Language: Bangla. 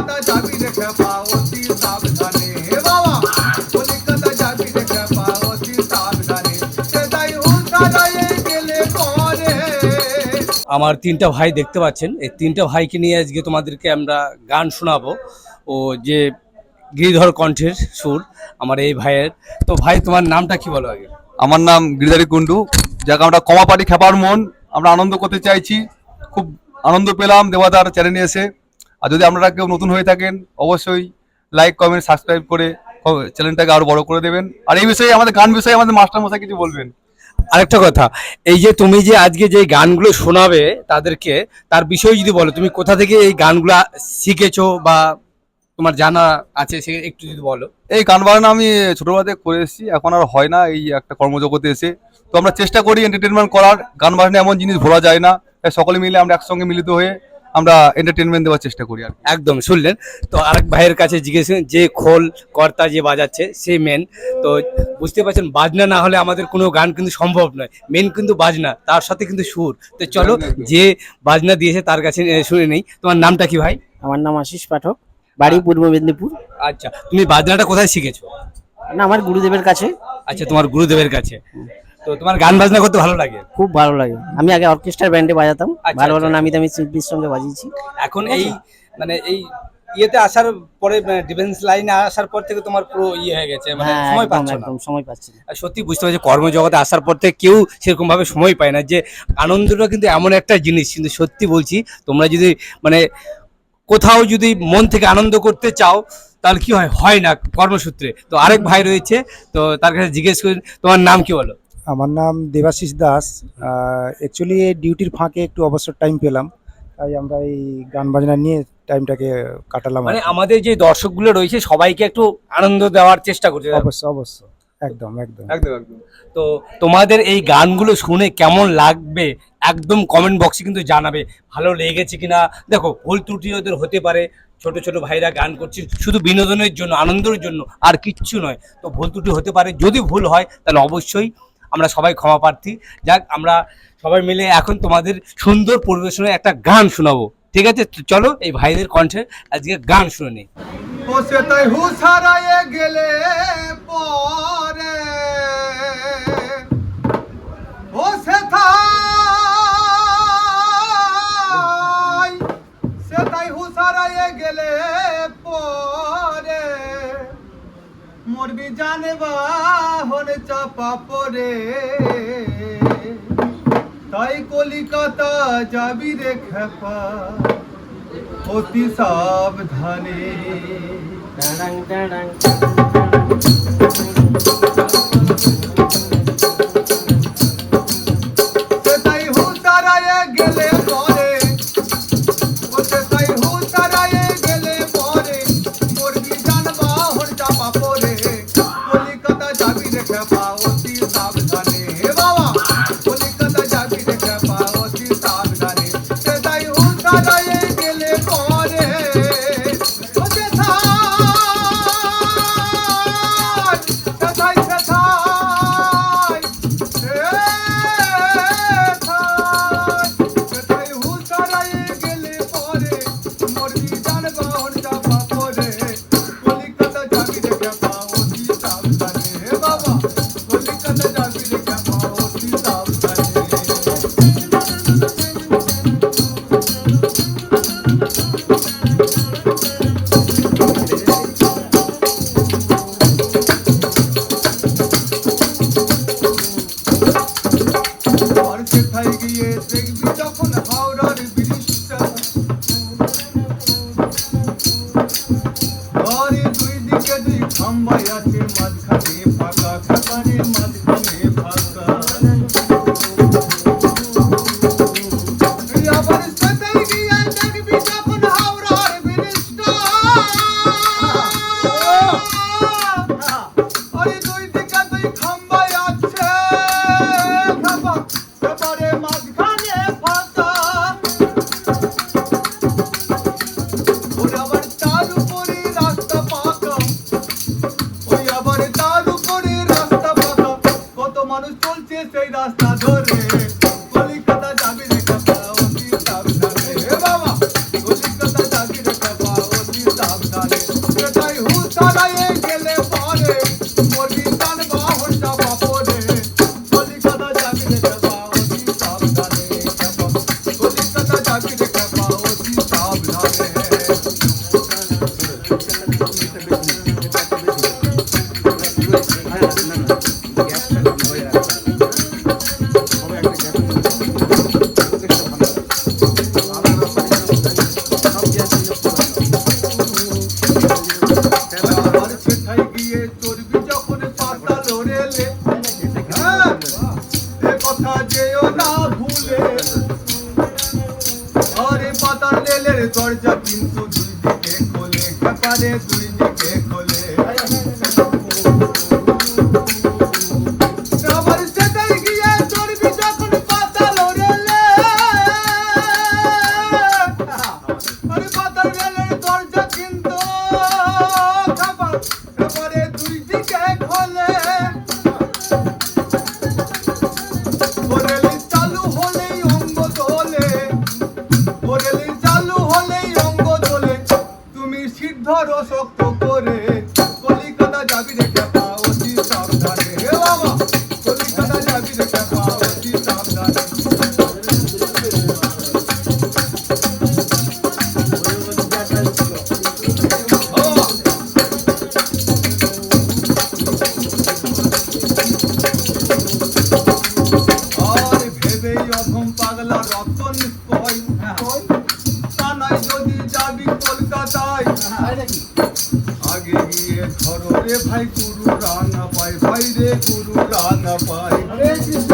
কলিকাতা যাবি রেখে পাওতি সাবধানে। হে বাবা কলিকাতা যাবি রেখে পাওতি সাবধানে। সেটাই হুসারায়ে গেলে পরে। আমার তিনটা ভাই দেখতে পাচ্ছেন। এই তিনটা ভাইকে নিয়ে আজকে তোমাদেরকে আমরা গান শোনাবো। ও যে গিরিধর কণ্ঠের সুর আমার এই ভাইয়ের। তো ভাই তোমার নামটা কি বলো আগে? আমার নাম গিরিধারী কুন্ডু যাকে আমরা কমাপাটি খেপার মন আমরা আনন্দ করতে চাইছি। খুব আনন্দ পেলাম দেবাদার চ্যানেলে এসে। আর যদি আপনারা কেউ নতুন হয়ে থাকেন অবশ্যই লাইক কমেন্ট সাবস্ক্রাইব করে চ্যানেলটাকে আরও বড় করে দেবেন। আর এই বিষয়ে আমাদের গান বিষয়ে আমাদের মাস্টার মশাই কিছু বলবেন। আরেকটা কথা এই যে তুমি যে আজকে যে গানগুলো শোনাবে তাদেরকে তার বিষয়ে যদি বলো তুমি কোথা থেকে এই গানগুলো শিখেছো বা তোমার জানা আছে সে একটু যদি বলো। এই গান বাজনা আমি ছোটবেলা থেকে করে এসেছি এখন আর হয় না এই একটা কর্মজগতে এসে। তো আমরা চেষ্টা করি এন্টারটেনমেন্ট করার গান বাজনা এমন জিনিস ভোলা যায় না সকলে মিলে আমরা একসঙ্গে মিলিত হয়ে আমরা এন্টারটেনমেন্ট দেওয়ার চেষ্টা করি আর কি। একদম শুনলেন? তো আরেক ভাইয়ের কাছে জিজ্ঞেস যে খোল কর্তা যে বাজাচ্ছে সে মেন তো বুঝতে পারছেন বাজনা না হলে আমাদের কোনো গান কিন্তু সম্ভব নয়। মেন কিন্তু বাজনা তার সাথে কিন্তু সুর। তো চলো যে বাজনা দিয়েছে তার কাছে এ, শুনে নেই। তোমার নামটা কি ভাই? আমার নাম আশিস পাঠক বাড়ি পূর্ব মেদিনীপুর। আচ্ছা তুমি বাজনাটা কোথায় শিখেছো? না আমার গুরুদেবের কাছে। আচ্ছা তোমার গুরুদেবের কাছে। তো তোমার গান বাজনা করতে ভালো লাগে? খুব ভালো লাগে। আমি আগে অর্কেস্ট্রার ব্যান্ডে বাজাতাম। আচ্ছা, ভালো ভালো আচ্ছা। নামি দামি শিল্পীর সঙ্গে বাজিয়েছি। এখন এই মানে এই ইয়েতে আসার পরে ডিফেন্স লাইনে আসার পর থেকে তোমার পুরো ইয়ে হয়ে গেছে মানে হ্যাঁ সময় পাচ্ছ একদম সময় পাচ্ছি সত্যি বুঝতে পারছি কর্মজগতে আসার পর থেকে কেউ সেরকম ভাবে সময় পায় না যে আনন্দটা কিন্তু এমন একটা জিনিস। কিন্তু সত্যি বলছি তোমরা যদি মানে কোথাও যদি মন থেকে আনন্দ করতে চাও তাহলে কি হয়? হয় না কর্মসূত্রে। তো আরেক ভাই রয়েছে তো তার কাছে জিজ্ঞেস করি তোমার নাম কি বলো? আমার নাম দেবাশিস দাস। অ্যাকচুয়ালি ডিউটির ফাঁকে একটু অবসর টাইম পেলাম। তাই আমরা এই গান বাজনা নিয়ে টাইমটাকে কাটালাম মানে আমাদের যে দর্শকগুলো রয়েছে সবাইকে একটু আনন্দ দেওয়ার চেষ্টা করছে অবশ্য অবশ্য একদম একদম। একদম একদম। তো তোমাদের এই গানগুলো শুনে কেমন লাগবে? একদম কমেন্ট বক্সে কিন্তু জানাবে ভালো লেগেছে কিনা? দেখো ভুল ত্রুটি ওদের হতে পারে। ছোট ছোট ভাইরা গান করছে শুধু বিনোদনের জন্য আনন্দের জন্য আর কিচ্ছু নয়। তো ভুল ত্রুটি হতে পারে। যদি ভুল হয় তাহলে অবশ্যই আমরা সবাই ক্ষমা প্রার্থী। যাক, আমরা সবাই মিলে এখন তোমাদের সুন্দর পরিবেশনে একটা গান শোনাবো। ঠিক আছে? চলো, এই ভাইদের কণ্ঠে আজকে গান শুনে নিই। গেলে পরে মরবি জানবা হনে চাপা পরে তাই কলিকাতা যাবি রে খেপা অতি সাবধানে ঘরে দুই দিকে দুই খাম্বাই আছে মাঝখানে ফাঁকা সবাই ধরো রে ভাই গুরু রানা পাই ভাই রে গুরু রানা পাই